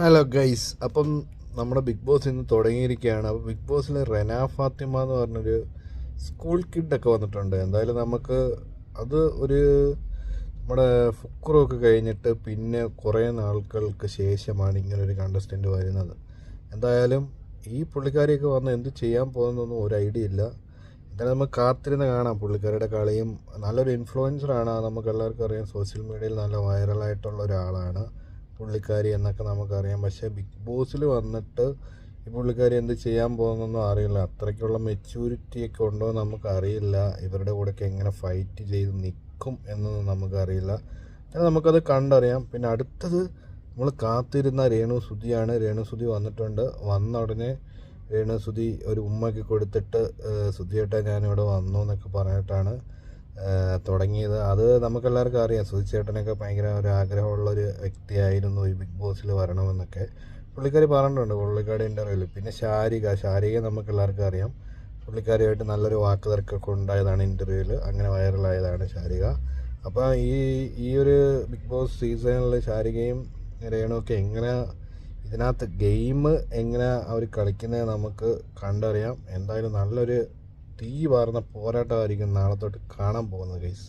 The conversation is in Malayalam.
ഹലോ ഗൈസ് അപ്പം നമ്മുടെ ബിഗ് ബോസ് ഇന്ന് തുടങ്ങിയിരിക്കുകയാണ്. അപ്പോൾ ബിഗ് ബോസിൽ റെന ഫാത്തിമ എന്ന് പറഞ്ഞൊരു സ്കൂൾ കിഡൊക്കെ വന്നിട്ടുണ്ട്. എന്തായാലും നമുക്ക് അത് ഒരു നമ്മുടെ ഫുക്കറൊക്കെ കഴിഞ്ഞിട്ട് പിന്നെ കുറേ നാളുകൾക്ക് ശേഷമാണ് ഇങ്ങനെ ഒരു കണ്ടസ്റ്റന്റ് വരുന്നത്. എന്തായാലും ഈ പുള്ളിക്കാരിയൊക്കെ വന്ന് എന്ത് ചെയ്യാൻ പോകുന്നൊന്നും ഒരു ഐഡിയ ഇല്ല. എന്തായാലും നമുക്ക് കാത്തിരുന്ന് കാണാം. പുള്ളിക്കാരിയുടെ കളിയും നല്ലൊരു ഇൻഫ്ലുവൻസറാണ് നമുക്ക് എല്ലാവർക്കും അറിയാം. സോഷ്യൽ മീഡിയയിൽ നല്ല വൈറലായിട്ടുള്ള ഒരാളാണ്. പുള്ളിക്കാരി എന്നൊക്കെ നമുക്കറിയാം. പക്ഷേ ബിഗ് ബോസിൽ വന്നിട്ട് ഈ പുള്ളിക്കാരി എന്ത് ചെയ്യാൻ പോകുന്നൊന്നും അറിയില്ല. അത്രയ്ക്കുള്ള മെച്യൂരിറ്റി ഒക്കെ ഉണ്ടോ നമുക്കറിയില്ല. ഇവരുടെ കൂടെയൊക്കെ എങ്ങനെ ഫൈറ്റ് ചെയ്ത് നിൽക്കും എന്നൊന്നും നമുക്കറിയില്ല. നമുക്കത് കണ്ടറിയാം. പിന്നെ അടുത്തത് നമ്മൾ കാത്തിരുന്ന രേണു സുധിയാണ്. രേണു സുധി വന്നിട്ടുണ്ട്. വന്ന ഉടനെ രേണു സുധി ഒരു ഉമ്മയ്ക്ക് കൊടുത്തിട്ട് സുധിയേട്ടാ ഞാനിവിടെ വന്നു എന്നൊക്കെ പറഞ്ഞിട്ടാണ് തുടങ്ങിയത്. അത് നമുക്കെല്ലാവർക്കും അറിയാം. സുധിച്ചേട്ടനൊക്കെ ഭയങ്കര ഒരു ആഗ്രഹമുള്ളൊരു വ്യക്തിയായിരുന്നു ഈ ബിഗ് ബോസിൽ വരണമെന്നൊക്കെ. പുള്ളിക്കാരി പറഞ്ഞിട്ടുണ്ട് പുള്ളിക്കാരി ഇന്റർവ്യൂവിൽ പിന്നെ ശാരിക. ശാരിക നമുക്ക് എല്ലാവർക്കും അറിയാം. പുള്ളിക്കാരിയായിട്ട് നല്ലൊരു വാക്ക് തർക്കമൊക്കെ ഉണ്ടായതാണ് ഇന്റർവ്യൂവിൽ അങ്ങനെ വൈറലായതാണ് ശാരിക. അപ്പോൾ ഈ ഈ ഒരു ബിഗ് ബോസ് സീസണിൽ ശാരികയും രേണുവൊക്കെ എങ്ങനെ ഇതിനകത്ത് ഗെയിം എങ്ങനെ അവർ കളിക്കുന്നത് നമുക്ക് കണ്ടറിയാം. എന്തായാലും നല്ലൊരു തീ പാർന്ന പോരാട്ടമായിരിക്കും നാളെ തൊട്ട് കാണാൻ പോകുന്നത് ഗൈസ്